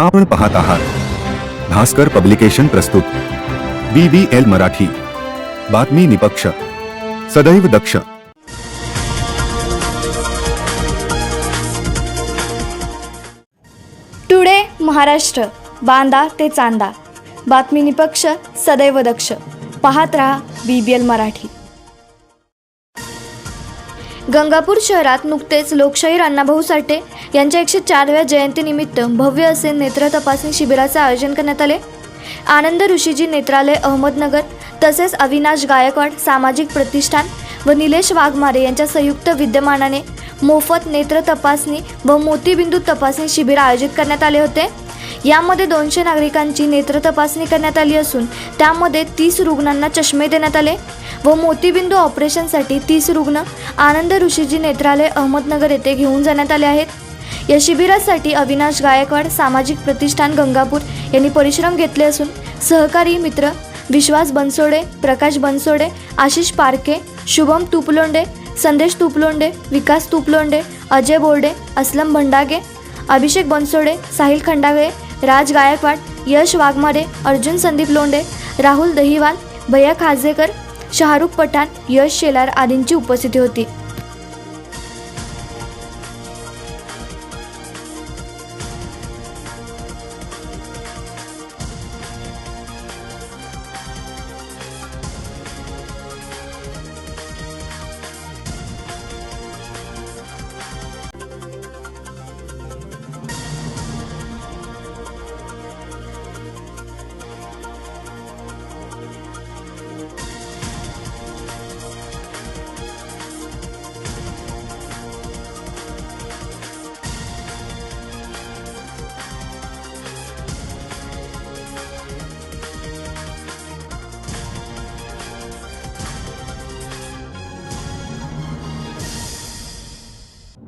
आपण पाहत आहात. भास्कर पब्लिकेशन प्रस्तुत. B B L Marathi. बातमी निपक्ष. सदैव दक्ष. टुडे महाराष्ट्र. बांदा ते चांदा. बातमी निपक्ष सदैव दक्ष. पाहत रहा B B L Marathi. Gangapur शहरात नुकतेच लोकशाहीर अण्णाभाऊ साठे यांच्या एकशे चारव्या जयंतीनिमित्त भव्य असे नेत्र तपासणी शिबिराचे आयोजन करण्यात आले. आनंद ऋषीजी नेत्रालय अहमदनगर तसेच अविनाश गायकवाड सामाजिक प्रतिष्ठान व निलेश वाघमारे यांच्या संयुक्त विद्यमानाने मोफत नेत्र तपासणी व मोतीबिंदू तपासणी शिबिर आयोजित करण्यात आले होते. यामध्ये दोनशे नागरिकांची नेत्र तपासणी करण्यात आली असून त्यामध्ये तीस रुग्णांना चष्मे देण्यात आले व मोतीबिंदू ऑपरेशनसाठी तीस रुग्ण आनंद ऋषीजी नेत्रालय अहमदनगर येथे घेऊन जाण्यात आले आहेत. या शिबिरासाठी अविनाश गायकवाड सामाजिक प्रतिष्ठान गंगापूर यांनी परिश्रम घेतले असून सहकारी मित्र विश्वास बनसोडे प्रकाश बनसोडे आशिष पारके शुभम तुपलोंडे संदेश तुपलोंडे विकास तुपलोंडे अजय बोर्डे असलम भंडागे अभिषेक बनसोडे साहिल खंडावे राज गायकवाड यश वाघमारे अर्जुन संदीप लोंडे राहुल दहिवाल भैया खाजेकर शाहरुख पठाण यश शेलार आदींची उपस्थिती होती.